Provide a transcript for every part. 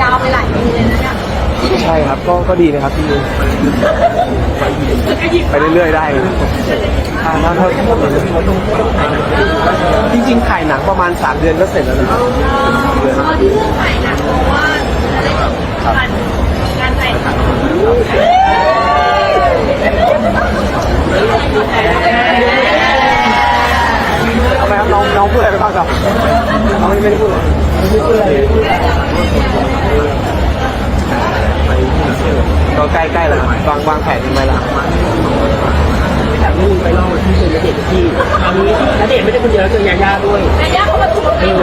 ยาวไปหลายปีเลยนะเนี่ยใช่ครับก็ก็ดีนะครับพี่ไปเรื่อยๆได้ถ้าถ้าถ้าจริงๆถ่ายหนังประมาณ 3 เดือนก็เสร็จแล้วนะครับตอนที่เรื่องถ่ายหนังเพราะว่าอะไรแบบการงานแต่งทำไมครับน้องน้องพูดอะไรไปบ้างครับน้องไม่ได้พูดเลยไม่ได้พูดอะไร ก็ใกล้ๆแล้ววางวางแผนยังไงล่ะจากนี่ไปล่าที่เจอเดชน์ที่คราวนี้ณเดชน์ไม่ได้คนเดียวเจอยาย่าด้วยแม่ย่าเขามาทวงเอง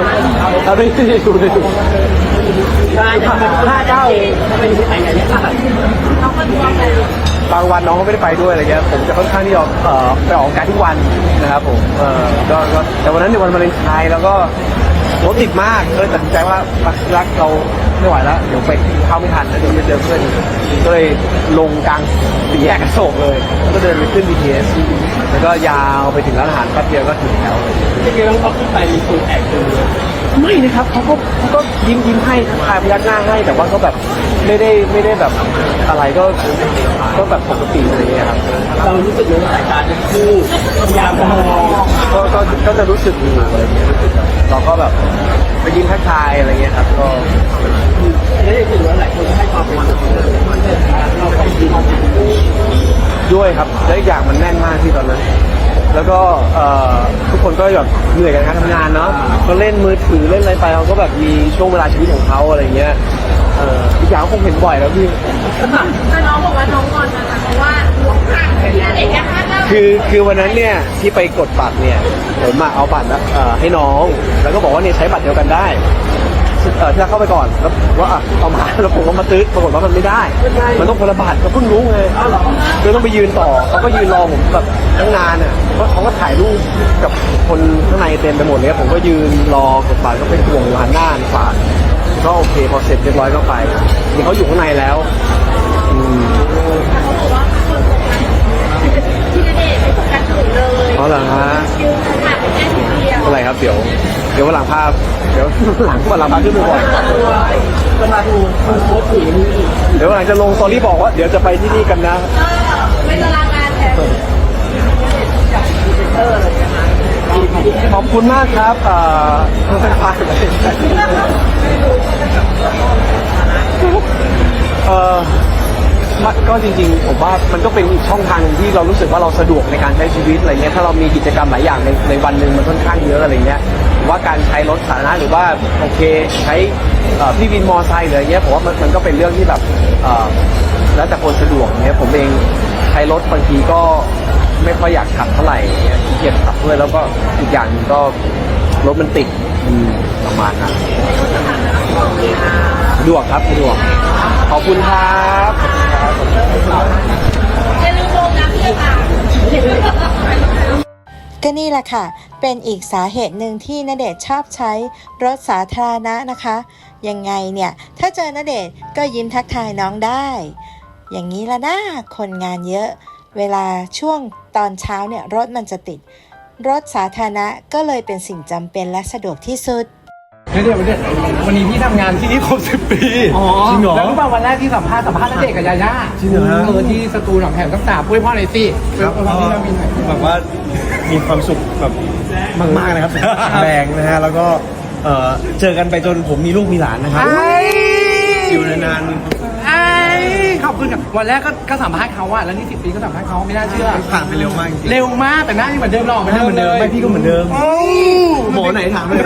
เราได้ได้ดูได้ดูใช่ทำเป็นผ้าเจ้าเองทำไมถึงไม่แต่ยาย่าเขามาทวงเลยบางวันน้องก็ไม่ได้ไปด้วยอะไรเงี้ยผมจะค่อนข้างที่จะไปออกงานทุกวันนะครับผมเออก็ก็แต่วันนั้นในวันวาเลนไทน์แล้วก็ รถติดมากเลยตัดสินใจว่ารักรักเราไม่ไหวแล้วเดี๋ยวไปเข้าไม่ทันแล้วเดี๋ยวไปเจอเพื่อนก็เลยลงกลางสี่แยกกระโศกเลยแล้วก็เดินไปขึ้น BTS แล้วก็ยาวไปถึงร้านอาหารแป๊บเดียวก็ถึงแล้วจริงๆแล้วเขาขึ้นไปมีคนแอบดูเลย ไม่นะครับเขาก็เขาก็ยิ้มยิ้มให้ทักทายพยักหน้าให้ แต่ว่าก็แบบไม่ได้ไม่ได้แบบอะไรก็ก็แบบปกติอะไรอย่างเงี้ยครับเรารู้สึกในสายตาทั้งคู่พยายามจะมองก็ก็ก็จะรู้สึกอยู่อะไรเงี้ยรู้สึกแบบเราก็แบบไปยิ้มทักทายอะไรเงี้ยครับก็ณเดชน์ถือว่าหลายคนให้ความสำคัญกับเราเราไปดีด้วยครับและอีกอย่างมันแน่นมากที่ตอนนั้น แล้วก็เอ่อทุกคนก็แบบเหนื่อยกับการทำงานเนาะก็เล่นมือถือเล่นอะไรไปเขาก็แบบมีช่วงเวลาชีวิตของเขาอะไรเงี้ยเอ่ออีกอย่างก็คงเห็นบ่อยแล้วพี่ แต่น้องบอกว่าน้องงอนนะเพราะว่าห่วงห่างกันแค่เด็กแค่ห้าเก้าคือคือวันนั้นเนี่ยที่ไปกดบัตรเนี่ยผมมาเอาบัตรเอ่อให้น้อง แล้วก็บอกว่าเนี่ยใช้บัตรเดียวกันได้ เออที่เราเข้าไปก่อนแล้วว่าอะเอามาแล้วผมก็มาตื้อปรากฏว่ามันไม่ได้ มันต้องคนละบัตรก็เพิ่งรู้ไงคือต้องไปยืนต่อเขาก็ยืนรอผมแบบตั้งนานอะเพราะเขาก็ถ่ายรูปกับคนข้างในเต็มไปหมดเลยผมก็ยืนรอกดบัตรก็เป็นห่วงอยู่หันหน้าฝากก็โอเคพอเสร็จเรียบร้อยก็ไปนี่เขาอยู่ข้างในแล้วอืมที่ณเดชน์ไม่โฟกัสถึงเลยเพราะเหรอฮะยืนห่างกันแค่นิดเดียวอะไรครับเดี๋ยว เดี๋ยววันหลังภาพ เดี๋ยวหลังวันหลังภาพขึ้นไปก่อนจะมาดูคนโพสต์ผีนี่เดี๋ยววันหลังจะลงสตอรี่บอกว่าเดี๋ยวจะไปที่นี่กันนะเออเป็นตารางงานแทนขอบคุณมากครับเอ่อทางฝ่ายเออมันก็จริงๆผมว่ามันก็เป็นอีกช่องทางหนึ่งที่เรารู้สึกว่าเราสะดวกในการใช้ชีวิตอะไรเงี้ยถ้าเรามีกิจกรรมหลายอย่างในในวันหนึ่งมันค่อนข้างเยอะอะไรเงี้ย ผมว่าการใช้รถสาธารณะหรือว่าโอเคใช้พี่วินมอไซค์หรืออะไรเงี้ยผมว่ามันมันก็เป็นเรื่องที่แบบแล้วแต่คนสะดวกเงี้ยผมเองใช้รถบางทีก็ไม่ค่อยอยากขับเท่าไหร่เงี้ยเกียจขับด้วยแล้วก็อีกอย่างนึงก็รถมันติดประมาณนั้นสะดวกครับสะดวกขอบคุณครับอย่าลืมลงน้ำพี่ค่ะ ก็นี่แหละค่ะ เป็นอีกสาเหตุหนึ่งที่นเดชชอบใช้รถสาธารณะนะคะ ยังไงเนี่ย ถ้าเจอนเดชก็ยิ้มทักทายน้องได้ อย่างนี้ละนะคนงานเยอะ เวลาช่วงตอนเช้าเนี่ยรถมันจะติด รถสาธารณะก็เลยเป็นสิ่งจำเป็นและสะดวกที่สุด เดี๋ยวเดี๋ยววันนี้พี่ทำงานที่นี่ครบสิบปีจริงเหรอ แล้วก็มาวันแรกที่สัมภาษณ์สัมภาษณ์นักเด็กกับยาย่าจริงเหรอฮะ เออที่สตูหนองแถมตั้งแต่ปุ้ยพ่อเลยสิเว็บวันนี้เรามีหน่อยแบบว่ามีความสุขแบบมากๆนะครับแข็งแรงนะฮะแล้วก็เอ่อเจอกันไปจนผมมีลูกมีหลานนะครับอยู่นานไอ้ขอบคุณกับวันแรกก็ก็สัมภาษณ์เขาอะแล้วนี่สิบปีก็สัมภาษณ์เขาไม่น่าเชื่อ ๆผ่านไปเร็วมากจริงๆเร็วมากแต่หน้ายังเหมือนเดิมหล่อเหมือนเดิมเหมือนเดิมเลยไม่พี่ก็เหมือนเดิม โอ้หมอไหนถามเลย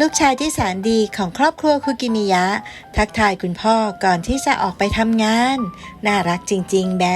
ลูกชายที่แสนดีของครอบครัวคุกิมิยะ ทักทายคุณพ่อก่อนที่จะออกไปทำงาน น่ารักจริง ๆ แบ